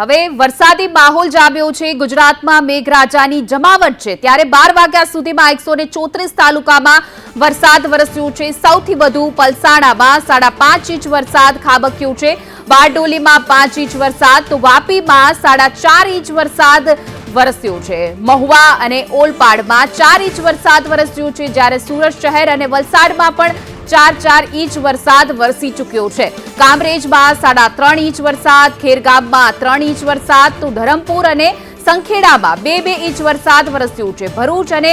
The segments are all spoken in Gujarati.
હવે વરસાદી માહોલ જામ્યો છે. ગુજરાતમાં મેઘરાજાની જમાવટ છે. ત્યારે બાર વાગ્યા સુધીમાં એકસો ચોત્રીસ તાલુકામાં વરસાદ વરસ્યો છે. સૌથી વધુ પલસાણામાં સાડા પાંચ ઇંચ વરસાદ ખાબક્યો છે. બારડોલીમાં પાંચ ઇંચ વરસાદ તો વાપીમાં સાડા ચાર ઇંચ વરસાદ વરસ્યો છે. મહુવા અને ઓલપાડમાં ચાર ઇંચ વરસાદ વરસ્યો છે. જ્યારે સુરત શહેર અને વલસાડમાં પણ ચાર ચાર ઇંચ વરસાદ વરસી ચૂક્યો છે. કામરેજમાં સાડા ત્રણ ઇંચ વરસાદ, ખેરગામમાં ત્રણ ઇંચ વરસાદ, તો ધરમપુર અને સંખેડામાં બે બે ઇંચ વરસાદ વરસ્યો છે. ભરૂચ અને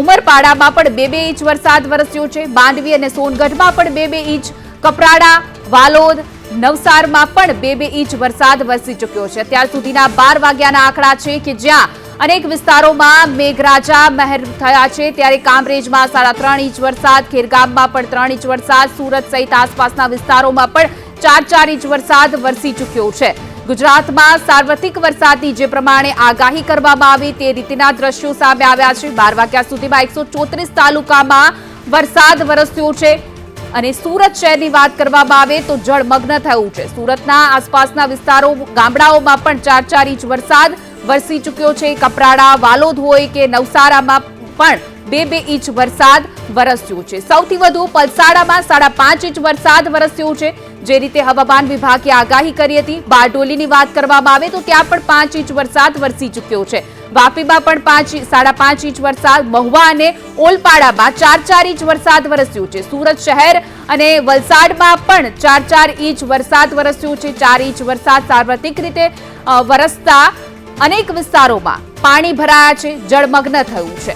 ઉમરપાડામાં પણ બે બે ઇંચ વરસાદ વરસ્યો છે. માંડવી અને સોનગઢમાં પણ બે બે ઇંચ, કપરાડા, વાલોદ, નવસારમાં પણ બે બે ઇંચ વરસાદ વરસી ચૂક્યો છે. અત્યાર સુધીના બાર વાગ્યાના આંકડા છે કે જ્યાં અનેક વિસ્તારોમાં મેઘરાજા મહેર થયા છે. ત્યારે કામરેજમાં સાડા ત્રણ ઇંચ વરસાદ, ખેરગામમાં પણ ત્રણ ઇંચ વરસાદ, સુરત સહિત આસપાસના વિસ્તારોમાં પણ ચાર ચાર ઇંચ વરસાદ વરસી ચૂક્યો છે. ગુજરાતમાં સાર્વત્રિક વરસાદની જે પ્રમાણે આગાહી કરવામાં આવી તે રીતના દ્રશ્યો સામે આવ્યા છે. બાર વાગ્યા સુધીમાં એકસો તાલુકામાં વરસાદ વરસ્યો છે. અને સુરત શહેરની વાત કરવામાં આવે તો જળમગ્ન થયું છે. સુરતના આસપાસના વિસ્તારો, ગામડાઓમાં પણ ચાર ચાર ઇંચ વરસાદ વરસી ચૂક્યો છે. કપરાડા, વાલોદ હોય કે નવસારામાં પણ બે બે ઇંચ વરસાદ વરસ્યો છે. સૌથી વધુ પલસાડામાં સાડા પાંચ ઇંચ વરસાદ વરસ્યો છે. જે રીતે હવામાન વિભાગે આગાહી કરી હતી. બારડોલીની વાત કરવામાં આવે તો ત્યાં પણ પાંચ ઇંચ વરસાદ વરસી ચૂક્યો છે. વાપીમાં પણ પાંચ સાડા પાંચ ઇંચ વરસાદ. મહુવા અને ઓલપાડામાં ચાર ચાર ઇંચ વરસાદ વરસ્યો છે. સુરત શહેર અને વલસાડમાં પણ ચાર ચાર ઇંચ વરસાદ વરસ્યો છે. ચાર ઇંચ વરસાદ સાર્વત્રિક રીતે વરસતા અનેક વિસ્તારોમાં પાણી ભરાયા છે જળમગ્ન થયું છે.